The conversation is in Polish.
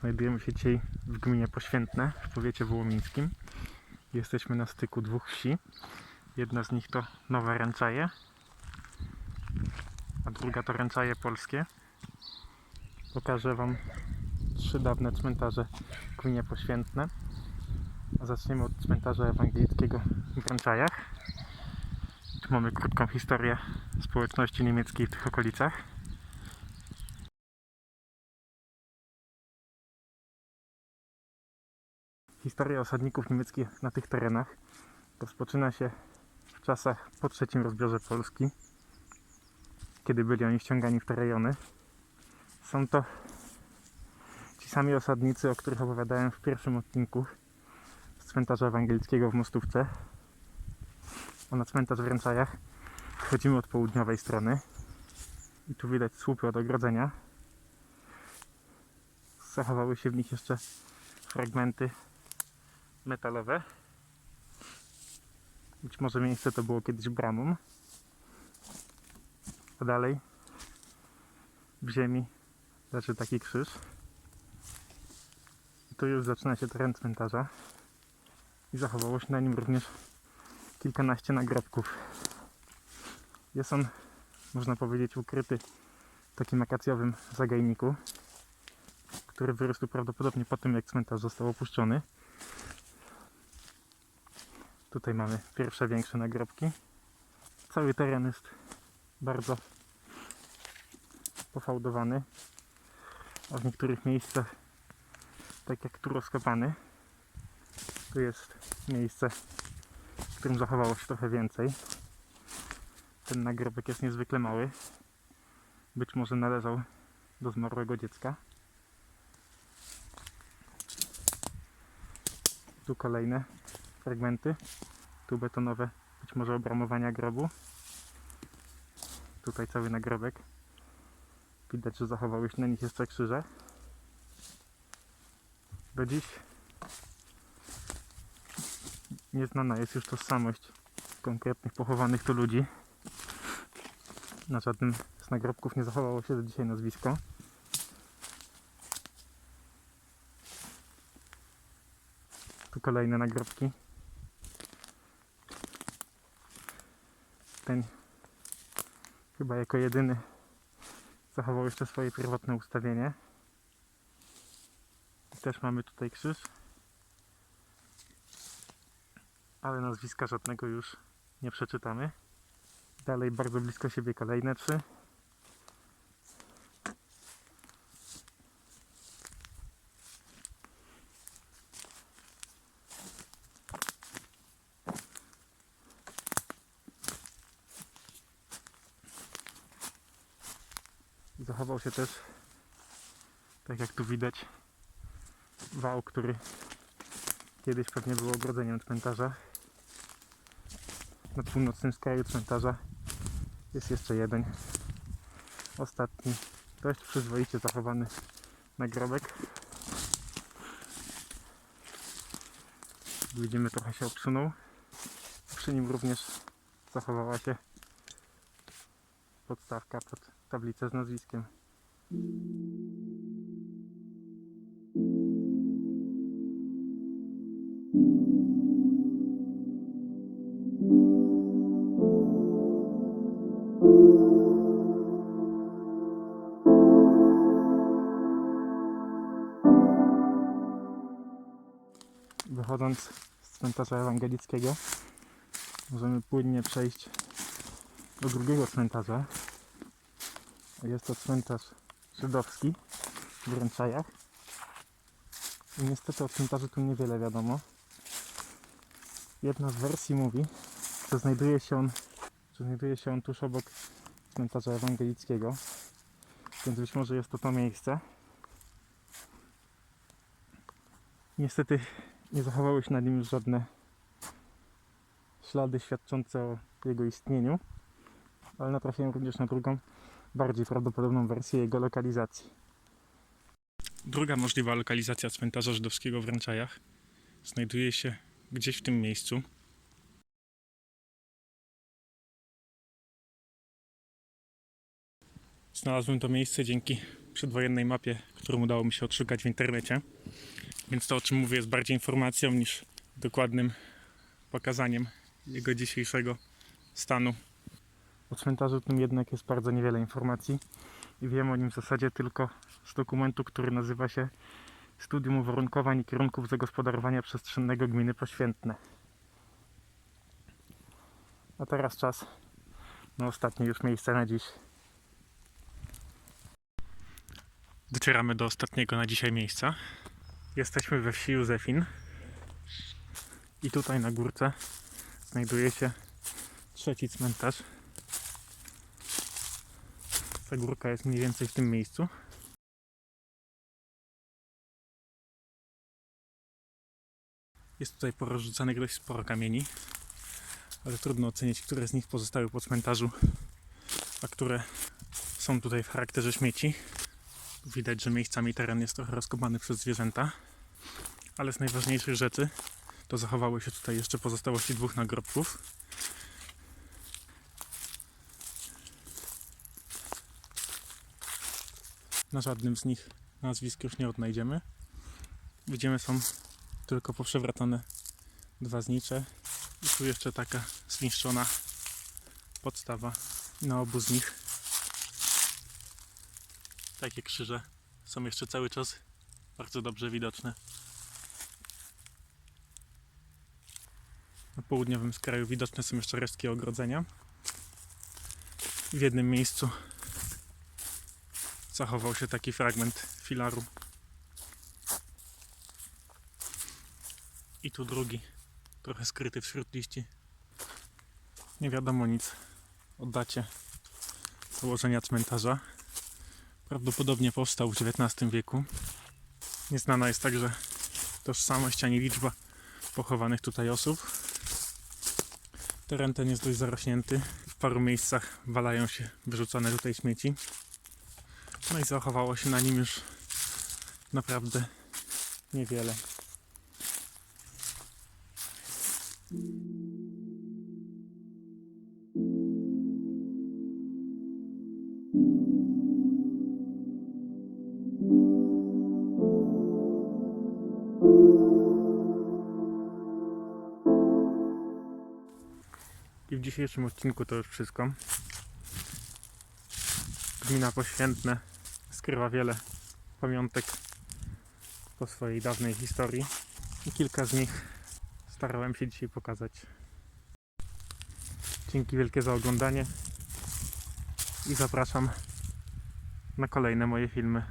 Znajdujemy się dzisiaj w gminie Poświętne w powiecie wołomińskim. Jesteśmy na styku dwóch wsi. Jedna z nich to Nowe Ręczaje, a druga to Ręczaje Polskie. Pokażę Wam trzy dawne cmentarze w gminie Poświętne. Zaczniemy od cmentarza ewangelickiego w Ręczajach. Tu mamy krótką historię społeczności niemieckiej w tych okolicach. Historia osadników niemieckich na tych terenach rozpoczyna się w czasach po trzecim rozbiorze Polski, kiedy byli oni ściągani w te rejony. Są to ci sami osadnicy, o których opowiadałem w pierwszym odcinku z cmentarza ewangelickiego w Mostówce. A na cmentarz w Ręczajach wchodzimy od południowej strony i tu widać słupy od ogrodzenia. Zachowały się w nich jeszcze fragmenty metalowe. Być może miejsce to było kiedyś bramą. A dalej w ziemi leży taki krzyż. I tu już zaczyna się teren cmentarza. I zachowało się na nim również kilkanaście nagrobków. Jest on, można powiedzieć, ukryty w takim akacjowym zagajniku, który wyrósł prawdopodobnie po tym, jak cmentarz został opuszczony. Tutaj mamy pierwsze większe nagrobki. Cały teren jest bardzo pofałdowany, a w niektórych miejscach tak jak tu rozkopany. Tu jest miejsce, w którym zachowało się trochę więcej. Ten nagrobek jest niezwykle mały. Być może należał do zmarłego dziecka. Tu kolejne fragmenty. Tu betonowe, być może obramowania grobu. Tutaj cały nagrobek. Widać, że zachowały się na nich jeszcze krzyże. Do dziś nieznana jest już tożsamość konkretnych pochowanych tu ludzi. Na żadnym z nagrobków nie zachowało się do dzisiaj nazwisko. Tu kolejne nagrobki. Ten chyba jako jedyny zachował jeszcze swoje pierwotne ustawienie. I Też mamy tutaj krzyż. Ale nazwiska żadnego już nie przeczytamy. Dalej bardzo blisko siebie kolejne trzy. Zachował się też, tak jak tu widać, wał, który kiedyś pewnie był ogrodzeniem cmentarza. Na północnym skraju cmentarza jest jeszcze jeden, ostatni, dość przyzwoicie zachowany nagrobek. Widzimy, trochę się obsunął. Przy nim również zachowała się podstawka pod tablicę z nazwiskiem. Wychodząc z cmentarza ewangelickiego, możemy płynnie przejść do drugiego cmentarza. Jest to cmentarz żydowski w Ręczajach. I niestety o cmentarzu tu niewiele wiadomo. Jedna z wersji mówi, że znajduje się on, że znajduje się on tuż obok cmentarza ewangelickiego. Więc być może jest to to miejsce. Niestety nie zachowały się na nim już żadne ślady świadczące o jego istnieniu, ale natrafiłem również na drugą, bardziej prawdopodobną wersję jego lokalizacji. Druga możliwa lokalizacja cmentarza żydowskiego w Ręczajach znajduje się gdzieś w tym miejscu. Znalazłem to miejsce dzięki przedwojennej mapie, którą udało mi się odszukać w internecie. Więc to, o czym mówię, jest bardziej informacją niż dokładnym pokazaniem jego dzisiejszego stanu. O cmentarzu tym jednak jest bardzo niewiele informacji i wiem o nim w zasadzie tylko z dokumentu, który nazywa się Studium uwarunkowań i kierunków zagospodarowania przestrzennego gminy Poświętne. A teraz czas na ostatnie już miejsce na dziś. Docieramy do ostatniego na dzisiaj miejsca. Jesteśmy we wsi Józefin. I tutaj na górce znajduje się trzeci cmentarz. Ta górka jest mniej więcej w tym miejscu. Jest tutaj porozrzucanych dość sporo kamieni, ale trudno ocenić, które z nich pozostały po cmentarzu, a które są tutaj w charakterze śmieci. Widać, że miejscami teren jest trochę rozkopany przez zwierzęta, ale z najważniejszych rzeczy to zachowały się tutaj jeszcze pozostałości dwóch nagrobków. Na żadnym z nich nazwisk już nie odnajdziemy. Widzimy są tylko poprzewracane dwa znicze i tu jeszcze taka zniszczona podstawa na obu z nich. Takie krzyże są jeszcze cały czas bardzo dobrze widoczne. Na południowym skraju widoczne są jeszcze resztki ogrodzenia. W jednym miejscu zachował się taki fragment filaru. I tu drugi, trochę skryty wśród liści. Nie wiadomo nic o dacie założenia cmentarza. Prawdopodobnie powstał w XIX wieku. Nieznana jest także tożsamość ani liczba pochowanych tutaj osób. Teren ten jest dość zarośnięty. W paru miejscach walają się wyrzucane tutaj śmieci. No i zachowało się na nim już naprawdę niewiele. I w dzisiejszym odcinku to już wszystko. Gmina Poświętne skrywa wiele pamiątek po swojej dawnej historii i kilka z nich starałem się dzisiaj pokazać. Dzięki wielkie za oglądanie i zapraszam na kolejne moje filmy.